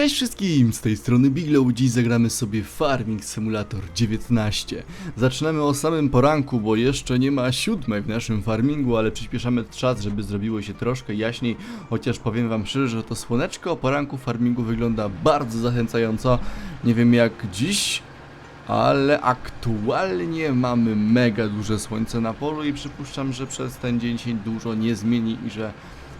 Cześć wszystkim, z tej strony Biglow, dziś zagramy sobie Farming Simulator 19 Zaczynamy o samym poranku, bo jeszcze nie ma siódmej w naszym farmingu, ale przyspieszamy czas, żeby zrobiło się troszkę jaśniej. Chociaż powiem wam szczerze, że to słoneczko o poranku farmingu wygląda bardzo zachęcająco. Nie wiem jak dziś, ale aktualnie mamy mega duże słońce na polu i przypuszczam, że przez ten dzień się dużo nie zmieni i że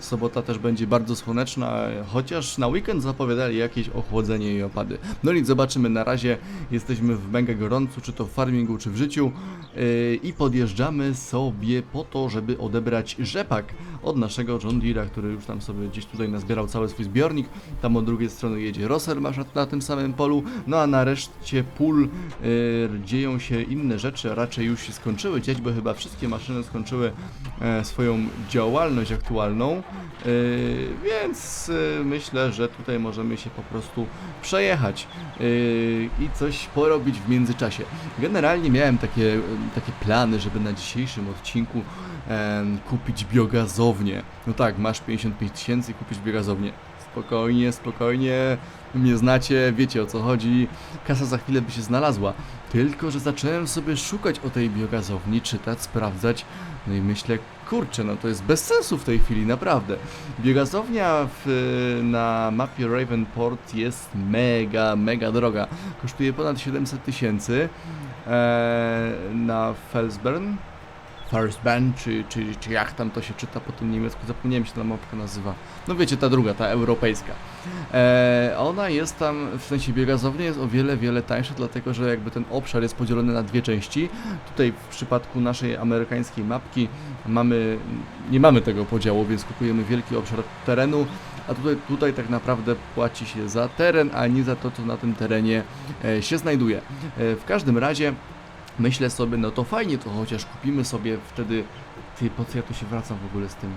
sobota też będzie bardzo słoneczna, chociaż na weekend zapowiadali jakieś ochłodzenie i opady. No nic, zobaczymy. Na razie jesteśmy w mega gorącu, czy to w farmingu, czy w życiu yy, i podjeżdżamy sobie po to, żeby odebrać rzepak od naszego John Deere'a, który już tam sobie gdzieś tutaj nazbierał cały swój zbiornik. Tam od drugiej strony jedzie Rosser masz na, na tym samym polu, no a na reszcie pól yy, dzieją się inne rzeczy, raczej już się skończyły dziać, bo chyba wszystkie maszyny skończyły e, swoją działalność aktualną. Yy, więc yy, myślę, że tutaj możemy się po prostu przejechać yy, i coś porobić w międzyczasie. Generalnie miałem takie, takie plany, żeby na dzisiejszym odcinku kupić biogazownię. No tak, masz 55 tysięcy i kupić biogazownię. Spokojnie, spokojnie, mnie znacie, wiecie o co chodzi, kasa za chwilę by się znalazła. Tylko, że zacząłem sobie szukać o tej biogazowni, czytać, sprawdzać, no i myślę, kurczę, no to jest bez sensu w tej chwili, naprawdę. Biogazownia w, na mapie Ravenport jest mega, mega droga. Kosztuje ponad 700 tysięcy e, na Felsburn. Firstburn, czy, czy, czy jak tam to się czyta po tym niemiecku, zapomniałem się ta mapka nazywa. No wiecie, ta druga, ta europejska. E, ona jest tam, w sensie biogazownia jest o wiele, wiele tańsza, dlatego że jakby ten obszar jest podzielony na dwie części. Tutaj w przypadku naszej amerykańskiej mapki mamy, nie mamy tego podziału, więc kupujemy wielki obszar terenu, a tutaj, tutaj tak naprawdę płaci się za teren, a nie za to, co na tym terenie e, się znajduje. E, w każdym razie myślę sobie, no to fajnie, to chociaż kupimy sobie wtedy... Ty, po co ja tu się wracam w ogóle z tym?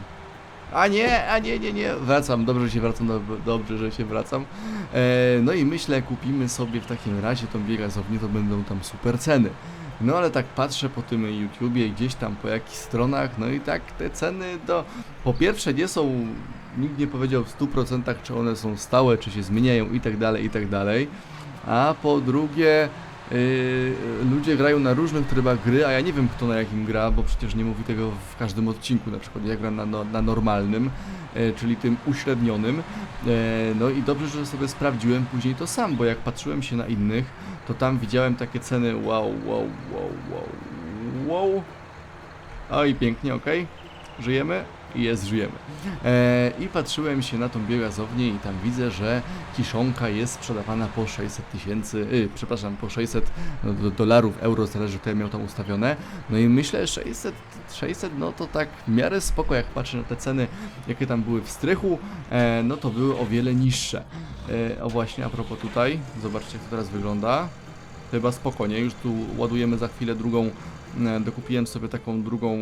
A nie, a nie, nie, nie, wracam, dobrze, że się wracam, dob- dobrze, że się wracam. E, no i myślę, kupimy sobie w takim razie tą biegazownię, to będą tam super ceny. No ale tak patrzę po tym YouTubie, gdzieś tam po jakichś stronach, no i tak te ceny to po pierwsze nie są, nikt nie powiedział w 100% czy one są stałe, czy się zmieniają i tak dalej, i tak dalej. A po drugie, ludzie grają na różnych trybach gry, a ja nie wiem kto na jakim gra, bo przecież nie mówi tego w każdym odcinku, na przykład ja gram na, no, na normalnym, yy, czyli tym uśrednionym, yy, no i dobrze, że sobie sprawdziłem później to sam, bo jak patrzyłem się na innych, to tam widziałem takie ceny wow, wow, wow, wow, wow, oj pięknie, okej, żyjemy? Jest, żyjemy. E, I patrzyłem się na tą biogazownię i tam widzę, że kiszonka jest sprzedawana po 600 tysięcy, y, przepraszam, po 600 no, do, dolarów, euro, zależy kto miał tam ustawione. No i myślę, 600, 600, no to tak w miarę spoko, jak patrzę na te ceny, jakie tam były w strychu, e, no to były o wiele niższe. E, o właśnie, a propos tutaj, zobaczcie jak to teraz wygląda. Chyba spokojnie, już tu ładujemy za chwilę drugą, e, dokupiłem sobie taką drugą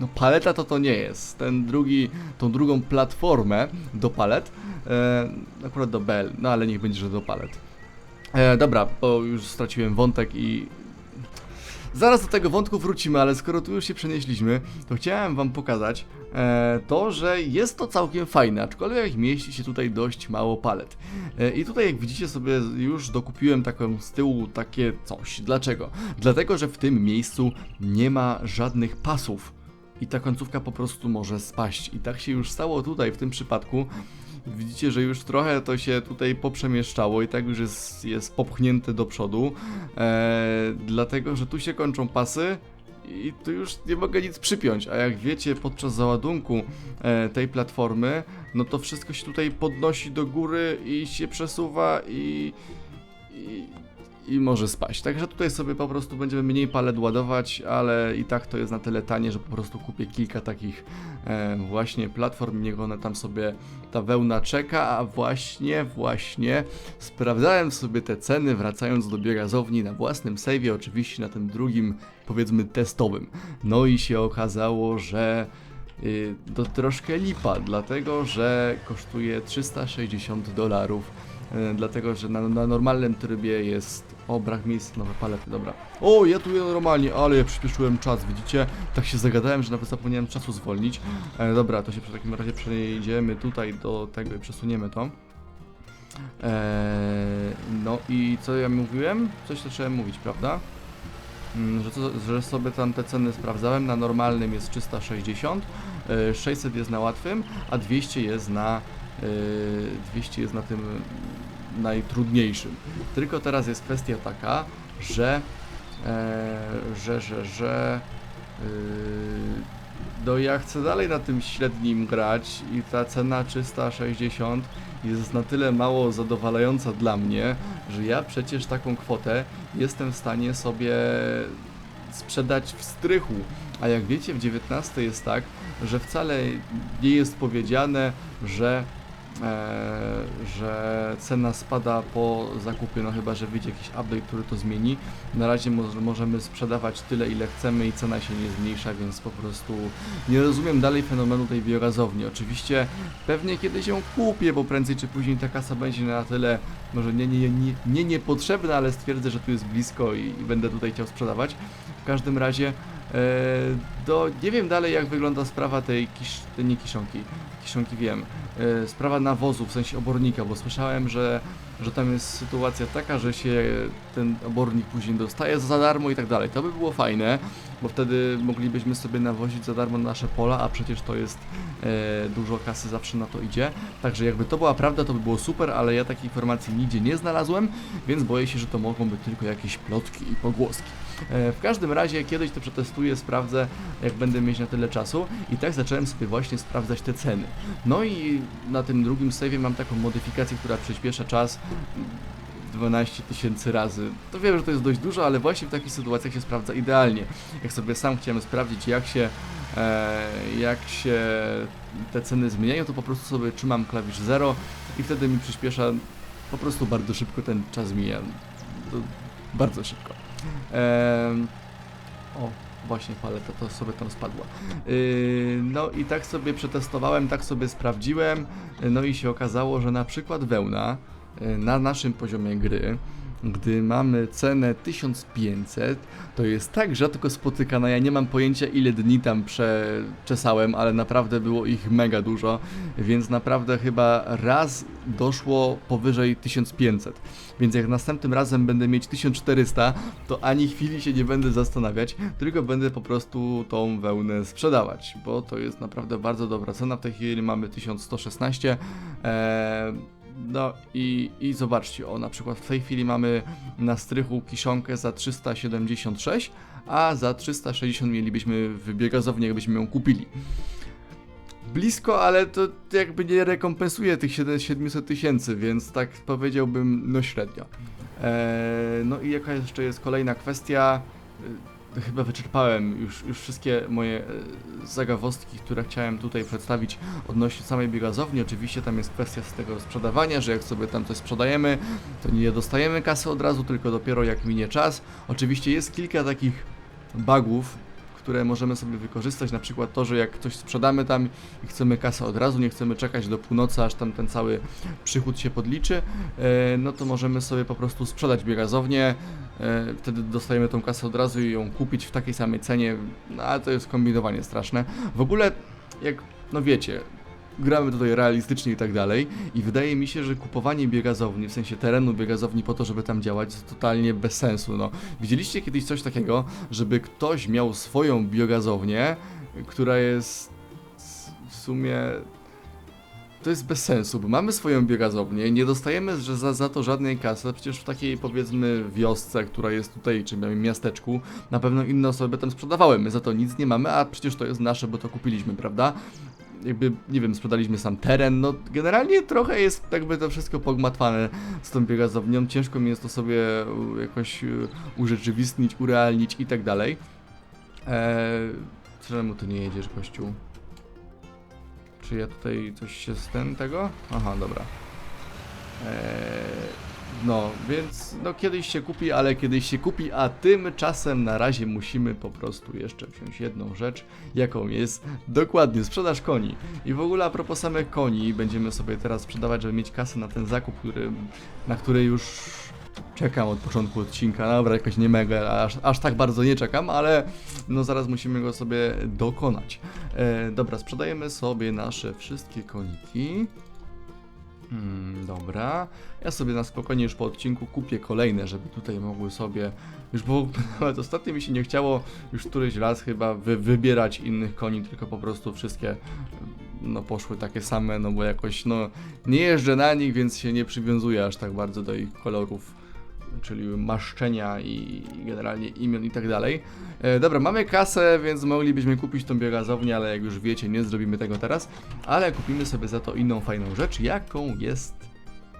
no paleta to to nie jest. Ten drugi, tą drugą platformę do palet, e, akurat do Bell, no ale niech będzie, że do palet. E, dobra, bo już straciłem wątek i... Zaraz do tego wątku wrócimy, ale skoro tu już się przenieśliśmy, to chciałem wam pokazać e, to, że jest to całkiem fajne, aczkolwiek mieści się tutaj dość mało palet. E, I tutaj jak widzicie sobie już dokupiłem taką z tyłu takie coś. Dlaczego? Dlatego, że w tym miejscu nie ma żadnych pasów i ta końcówka po prostu może spaść. I tak się już stało tutaj w tym przypadku. Widzicie, że już trochę to się tutaj poprzemieszczało i tak już jest, jest popchnięte do przodu, eee, dlatego że tu się kończą pasy i tu już nie mogę nic przypiąć, a jak wiecie podczas załadunku e, tej platformy, no to wszystko się tutaj podnosi do góry i się przesuwa i, i, i może spaść. Także tutaj sobie po prostu będziemy mniej palet ładować, ale i tak to jest na tyle tanie, że po prostu kupię kilka takich e, właśnie platform, niech one tam sobie ta wełna czeka, a właśnie, właśnie sprawdzałem sobie te ceny wracając do biogazowni na własnym save'ie, oczywiście na tym drugim powiedzmy testowym. No i się okazało, że y, to troszkę lipa, dlatego że kosztuje 360 dolarów e, dlatego że na, na normalnym trybie jest... O, brak miejsc, nowe palety, dobra. O, ja tu normalnie, ale ja przyspieszyłem czas, widzicie? Tak się zagadałem, że nawet zapomniałem czasu zwolnić. E, dobra, to się w takim razie przejdziemy tutaj do tego i przesuniemy to. Eee, no i co ja mówiłem? Coś zacząłem mówić, prawda? Mm, Że, to, że sobie tam te ceny sprawdzałem, na normalnym jest 360, e, 600 jest na łatwym, a 200 jest na e, 200 jest na tym najtrudniejszym. Tylko teraz jest kwestia taka, że e, że, że, że yy, no ja chcę dalej na tym średnim grać i ta cena 360 jest na tyle mało zadowalająca dla mnie, że ja przecież taką kwotę jestem w stanie sobie sprzedać w strychu. A jak wiecie, w 19 jest tak, że wcale nie jest powiedziane, że że cena spada po zakupie, no chyba, że wyjdzie jakiś update, który to zmieni. Na razie mo- możemy sprzedawać tyle, ile chcemy i cena się nie zmniejsza, więc po prostu nie rozumiem dalej fenomenu tej biogazowni. Oczywiście pewnie kiedyś ją kupię, bo prędzej czy później ta kasa będzie na tyle, może nie, nie, nie, nie niepotrzebna, ale stwierdzę, że tu jest blisko i, i będę tutaj chciał sprzedawać. W każdym razie e, do, nie wiem dalej jak wygląda sprawa tej, kisz, nie kiszonki, kiszonki wiem, e, sprawa nawozu, w sensie obornika, bo słyszałem, że, że tam jest sytuacja taka, że się ten obornik później dostaje za darmo i tak dalej. To by było fajne, bo wtedy moglibyśmy sobie nawozić za darmo nasze pola, a przecież to jest e, dużo kasy zawsze na to idzie. Także jakby to była prawda, to by było super, ale ja takiej informacji nigdzie nie znalazłem, więc boję się, że to mogą być tylko jakieś plotki i pogłoski. E, w każdym razie kiedyś to przetestuję, sprawdzę, jak będę mieć na tyle czasu i tak zacząłem sobie właśnie sprawdzać te ceny. No i na tym drugim save'ie mam taką modyfikację, która przyspiesza czas 12 tysięcy razy. To wiem, że to jest dość dużo, ale właśnie w takich sytuacjach się sprawdza idealnie. Jak sobie sam chciałem sprawdzić, jak się, e, jak się te ceny zmieniają, to po prostu sobie trzymam klawisz 0 i wtedy mi przyspiesza po prostu bardzo szybko ten czas mija. To bardzo szybko. O, właśnie paleta to sobie tam spadła. No i tak sobie przetestowałem, tak sobie sprawdziłem, no i się okazało, że na przykład wełna yy, na naszym poziomie gry, gdy mamy cenę 1500, to jest tak rzadko spotykana, ja nie mam pojęcia ile dni tam przeczesałem, ale naprawdę było ich mega dużo, więc naprawdę chyba raz doszło powyżej 1500. Więc jak następnym razem będę mieć 1400, to ani chwili się nie będę zastanawiać, tylko będę po prostu tą wełnę sprzedawać, bo to jest naprawdę bardzo dobra cena. W tej chwili mamy 1116. Eee, no i, i zobaczcie, o na przykład w tej chwili mamy na strychu kiszonkę za 376, a za 360 mielibyśmy w biogazowni, jakbyśmy ją kupili. Blisko, ale to jakby nie rekompensuje tych 7 700 tysięcy, więc tak powiedziałbym, no średnio. Eee, no i jaka jeszcze jest kolejna kwestia? Chyba wyczerpałem już, już wszystkie moje e, zagawostki, które chciałem tutaj przedstawić odnośnie samej biogazowni. Oczywiście tam jest kwestia z tego sprzedawania, że jak sobie tam coś sprzedajemy, to nie dostajemy kasy od razu, tylko dopiero jak minie czas. Oczywiście jest kilka takich bugów, które możemy sobie wykorzystać, na przykład to, że jak coś sprzedamy tam i chcemy kasę od razu, nie chcemy czekać do północy, aż tam ten cały przychód się podliczy, e, no to możemy sobie po prostu sprzedać biogazownię, e, wtedy dostajemy tą kasę od razu i ją kupić w takiej samej cenie, no ale to jest kombinowanie straszne. W ogóle, jak, no wiecie, gramy tutaj realistycznie i tak dalej i wydaje mi się, że kupowanie biogazowni, w sensie terenu biogazowni po to, żeby tam działać, jest totalnie bez sensu, no. Widzieliście kiedyś coś takiego, żeby ktoś miał swoją biogazownię, która jest w sumie... To jest bez sensu, bo mamy swoją biogazownię, nie dostajemy za, za to żadnej kasy, przecież w takiej powiedzmy wiosce, która jest tutaj, czy miasteczku, na pewno inne osoby tam sprzedawały, my za to nic nie mamy, a przecież to jest nasze, bo to kupiliśmy, prawda? Jakby, nie wiem, sprzedaliśmy sam teren, no generalnie trochę jest jakby to wszystko pogmatwane z tą biogazownią, ciężko mi jest to sobie u, jakoś u, urzeczywistnić, urealnić i tak dalej. Eee, czemu ty nie jedziesz, gościu? Czy ja tutaj coś się z ten tego? Aha, dobra. Eee, No, więc no kiedyś się kupi, ale kiedyś się kupi, a tymczasem na razie musimy po prostu jeszcze wziąć jedną rzecz, jaką jest dokładnie sprzedaż koni. I w ogóle a propos samych koni, będziemy sobie teraz sprzedawać, żeby mieć kasę na ten zakup, który, na który już czekam od początku odcinka. Dobra, jakoś nie mega, aż, aż tak bardzo nie czekam, ale no zaraz musimy go sobie dokonać. E, dobra, sprzedajemy sobie nasze wszystkie koniki. Hmm, dobra. Ja sobie na spokojnie już po odcinku kupię kolejne, żeby tutaj mogły sobie. Już bo nawet ostatnio mi się nie chciało już któryś raz chyba wy, wybierać innych koni, tylko po prostu wszystkie no poszły takie same, no bo jakoś no nie jeżdżę na nich, więc się nie przywiązuję aż tak bardzo do ich kolorów, czyli maszczenia i generalnie imion i tak dalej. E, dobra, mamy kasę, więc moglibyśmy kupić tą biogazownię, ale jak już wiecie, nie zrobimy tego teraz, ale kupimy sobie za to inną fajną rzecz, jaką jest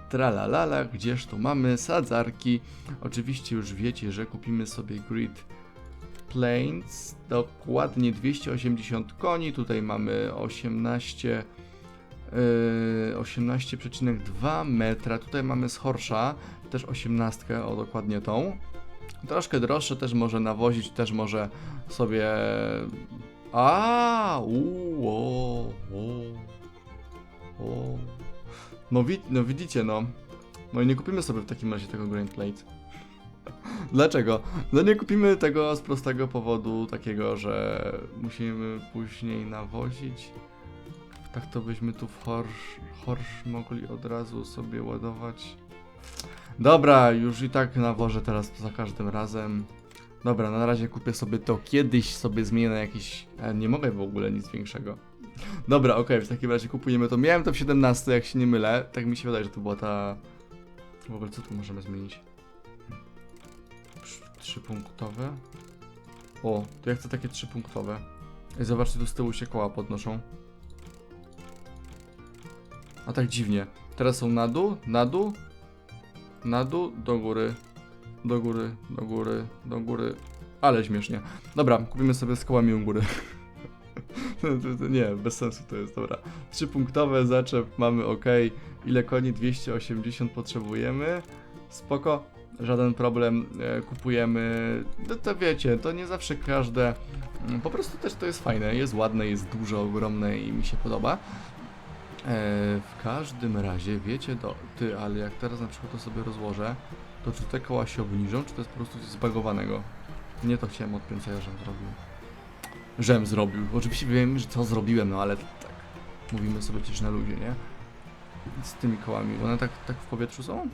tralalala, gdzież tu mamy sadzarki. Oczywiście już wiecie, że kupimy sobie grid planes, dokładnie 280 koni, tutaj mamy 18 yy, 18,2 metra, tutaj mamy z Horsza, też 18, o dokładnie tą. Troszkę droższe też może nawozić, też może sobie... A, u, o, o, o. No, wi- no widzicie, no. No i nie kupimy sobie w takim razie tego Grand Plate. Dlaczego? No nie kupimy tego z prostego powodu takiego, że musimy później nawozić. Tak to byśmy tu w Horsz, Horsz mogli od razu sobie ładować. Dobra, już i tak nawożę teraz za każdym razem. Dobra, na razie kupię sobie to. Kiedyś sobie zmienię na jakiś... E, nie mogę w ogóle nic większego. Dobra, okej, w takim razie kupujemy to. Miałem to w 17, jak się nie mylę. Tak mi się wydaje, że to była ta... W ogóle co tu możemy zmienić? Trz- Trzypunktowe. O, to ja chcę takie trzypunktowe. Zobaczcie, tu z tyłu się koła podnoszą. A tak dziwnie. Teraz są na dół, na dół, na dół, do góry, do góry, do góry, do góry. Ale śmiesznie. Dobra, kupimy sobie z kołami u góry. Nie, bez sensu to jest, dobra. Trzypunktowe zaczep, mamy ok. Ile koni? 280 potrzebujemy. Spoko, żaden problem, e, kupujemy. No to wiecie, to nie zawsze każde. mm, Po prostu też to jest fajne, jest ładne, jest duże, ogromne i mi się podoba. E, w każdym razie, wiecie, do, ty, ale jak teraz na przykład to sobie rozłożę, to czy te koła się obniżą, czy to jest po prostu coś zbagowanego? Nie to chciałem ja żem zrobił. Żem zrobił. Oczywiście wiem, że co zrobiłem, no ale tak. Mówimy sobie przecież na ludzie, nie? Z tymi kołami. One tak, tak w powietrzu są?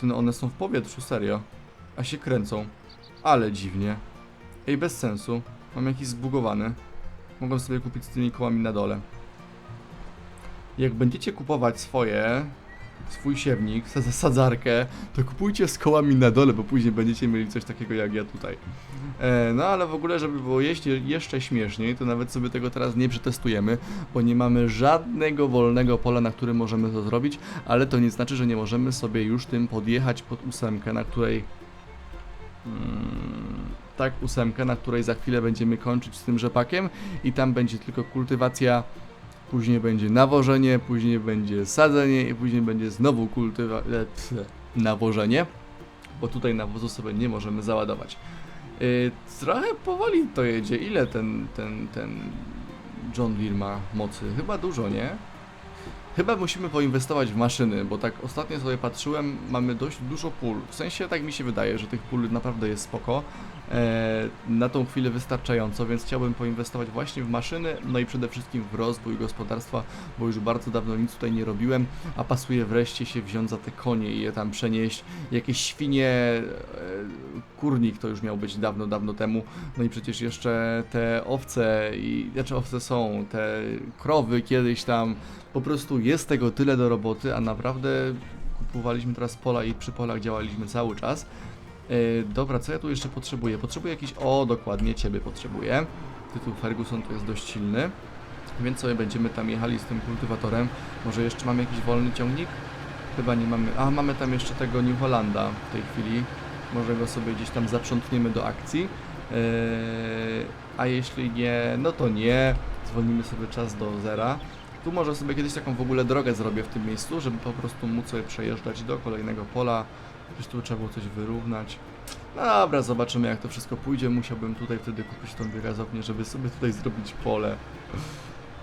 Ty, no one są w powietrzu, serio. A się kręcą. Ale dziwnie. Ej, bez sensu. Mam jakiś zbugowany. Mogłem sobie kupić z tymi kołami na dole. Jak będziecie kupować swoje, swój siewnik, sa- sadzarkę, to kupujcie z kołami na dole, bo później będziecie mieli coś takiego jak ja tutaj. E, no ale w ogóle, żeby było jeszcze śmieszniej, to nawet sobie tego teraz nie przetestujemy, bo nie mamy żadnego wolnego pola, na którym możemy to zrobić, ale to nie znaczy, że nie możemy sobie już tym podjechać pod ósemkę, na której Mm, tak, ósemkę, na której za chwilę będziemy kończyć z tym rzepakiem i tam będzie tylko kultywacja, później będzie nawożenie, później będzie sadzenie i później będzie znowu kultywa... e, nawożenie, bo tutaj nawozu sobie nie możemy załadować. Yy, trochę powoli to jedzie. Ile ten, ten, ten John Deere ma mocy? Chyba dużo, nie? Chyba musimy poinwestować w maszyny, bo tak ostatnio sobie patrzyłem, mamy dość dużo pól. W sensie tak mi się wydaje, że tych pól naprawdę jest spoko. E, na tą chwilę wystarczająco, więc chciałbym poinwestować właśnie w maszyny, no i przede wszystkim w rozwój gospodarstwa, bo już bardzo dawno nic tutaj nie robiłem, a pasuje wreszcie się wziąć za te konie i je tam przenieść. Jakieś świnie, e, kurnik to już miał być dawno, dawno temu, no i przecież jeszcze te owce, i, znaczy owce są, te krowy kiedyś tam, po prostu jest tego tyle do roboty, a naprawdę kupowaliśmy teraz pola i przy polach działaliśmy cały czas. E, dobra, co ja tu jeszcze potrzebuję? Potrzebuję jakiś... O, dokładnie, ciebie potrzebuję. Tytuł Ferguson to jest dość silny. Więc sobie będziemy tam jechali z tym kultywatorem. Może jeszcze mamy jakiś wolny ciągnik? Chyba nie mamy. A, mamy tam jeszcze tego New Hollanda w tej chwili. Może go sobie gdzieś tam zaprzątniemy do akcji. Eee, a jeśli nie, no to nie. Zwolnimy sobie czas do zera. Tu może sobie kiedyś taką w ogóle drogę zrobię w tym miejscu, żeby po prostu móc sobie przejeżdżać do kolejnego pola. Gdzieś tu trzeba było coś wyrównać. No dobra, zobaczymy jak to wszystko pójdzie. Musiałbym tutaj wtedy kupić tą biogazownię, żeby sobie tutaj zrobić pole.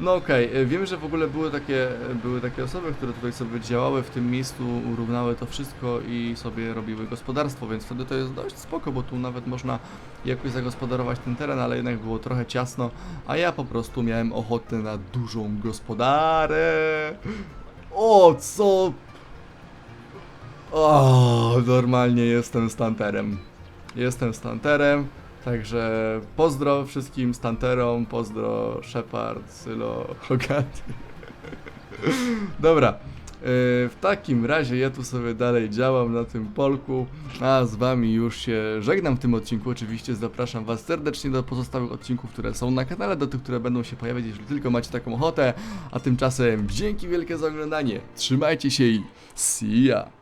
No okej, y, wiem, że w ogóle były takie, były takie osoby, które tutaj sobie działały w tym miejscu, urównały to wszystko i sobie robiły gospodarstwo, więc wtedy to jest dość spoko, bo tu nawet można jakoś zagospodarować ten teren, ale jednak było trochę ciasno, a ja po prostu miałem ochotę na dużą gospodarę. O, co? O, normalnie jestem stanterem. Jestem stanterem, także pozdro wszystkim stanterom, pozdro Shepard, Sylo, Hogaty. Dobra, yy, w takim razie ja tu sobie dalej działam na tym polku, a z wami już się żegnam w tym odcinku. Oczywiście zapraszam was serdecznie do pozostałych odcinków, które są na kanale, do tych, które będą się pojawiać, jeżeli tylko macie taką ochotę. A tymczasem dzięki wielkie za oglądanie, trzymajcie się i see ya!